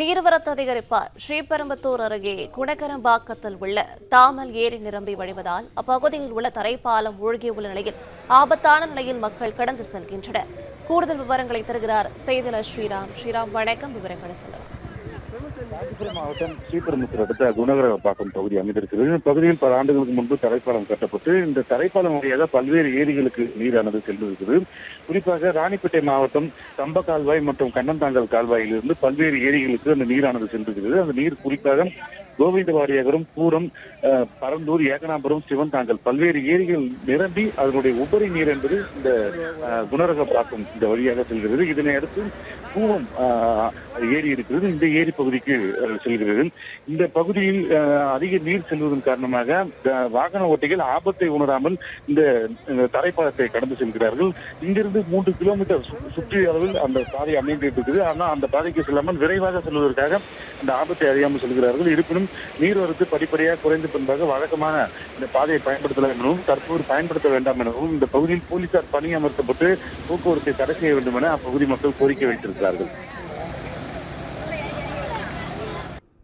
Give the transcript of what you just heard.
நீர்வரத்து அதிகரிப்பால் ஸ்ரீபெரும்புத்தூர் அருகே குணகரம்பாக்கத்தில் உள்ள தாமல் ஏரி நிரம்பி வழிவதால் அப்பகுதியில் உள்ள தரைப்பாலம் மூழ்கியுள்ள நிலையில் ஆபத்தான நிலையில் மக்கள் கடந்து செல்கின்றனர். கூடுதல் விவரங்களை தருகிறார் செய்தியாளர் ஸ்ரீராம். ஸ்ரீராம் வணக்கம். விவரங்களை சொல்லுங்கள். காஞ்சிபுரம் மாவட்டம் ஸ்ரீபெரும்புத்தூர் அடுத்த குணகரப்பாக்கம் பகுதி அமைந்திருக்கிறது. இந்த பகுதியில் பல ஆண்டுகளுக்கு முன்பு தரைப்பாலம் கட்டப்பட்டு இந்த தரைப்பாலம் வழியாக பல்வேறு ஏரிகளுக்கு நீரானது சென்றிருக்கிறது. குறிப்பாக ராணிப்பேட்டை மாவட்டம் தம்ப கால்வாய் மற்றும் கண்ணந்தாங்கல் கால்வாயிலிருந்து பல்வேறு ஏரிகளுக்கு அந்த நீரானது சென்றிருக்கிறது. அந்த நீர் குறிப்பாக கோவிந்தவாடியகரம் பூரம் பரந்தூர் ஏகனாபுரம் சிவன்தாங்கல் பல்வேறு ஏரிகள் நிரம்பி அதனுடைய உபரி நீர் என்பது இந்த குணரக பாக்கம் இந்த வழியாக செல்கிறது. இதனை அடுத்து பூவம் ஏரி இருக்கிறது. இந்த ஏரி பகுதிக்கு செல்கிறது. இந்த பகுதியில் அதிக நீர் செல்வதன் காரணமாக வாகன ஓட்டிகள் ஆபத்தை உணராமல் இந்த தரைப்பாலத்தை கடந்து செல்கிறார்கள். இங்கிருந்து மூன்று கிலோமீட்டர் சு- சுற்றி அளவில் அந்த பாதை அமைந்திருக்கிறது. ஆனால் அந்த பாதைக்கு செல்லாமல் விரைவாக செல்வதற்காக அந்த ஆபத்தை அறியாமல் செல்கிறார்கள். இருப்பினும் நீர்வரத்து படிப்படியாக குறைந்த பின்பாக வழக்கமான இந்த பாதையை பயன்படுத்தலாம் எனவும் தற்போது பயன்படுத்த வேண்டாம் எனவும் இந்த பகுதியில் போலீசார் பணி அமர்த்தப்பட்டு போக்குவரத்தை தடை செய்ய வேண்டும் என அப்பகுதி மக்கள் கோரிக்கை வைத்திருக்கிறார்கள்.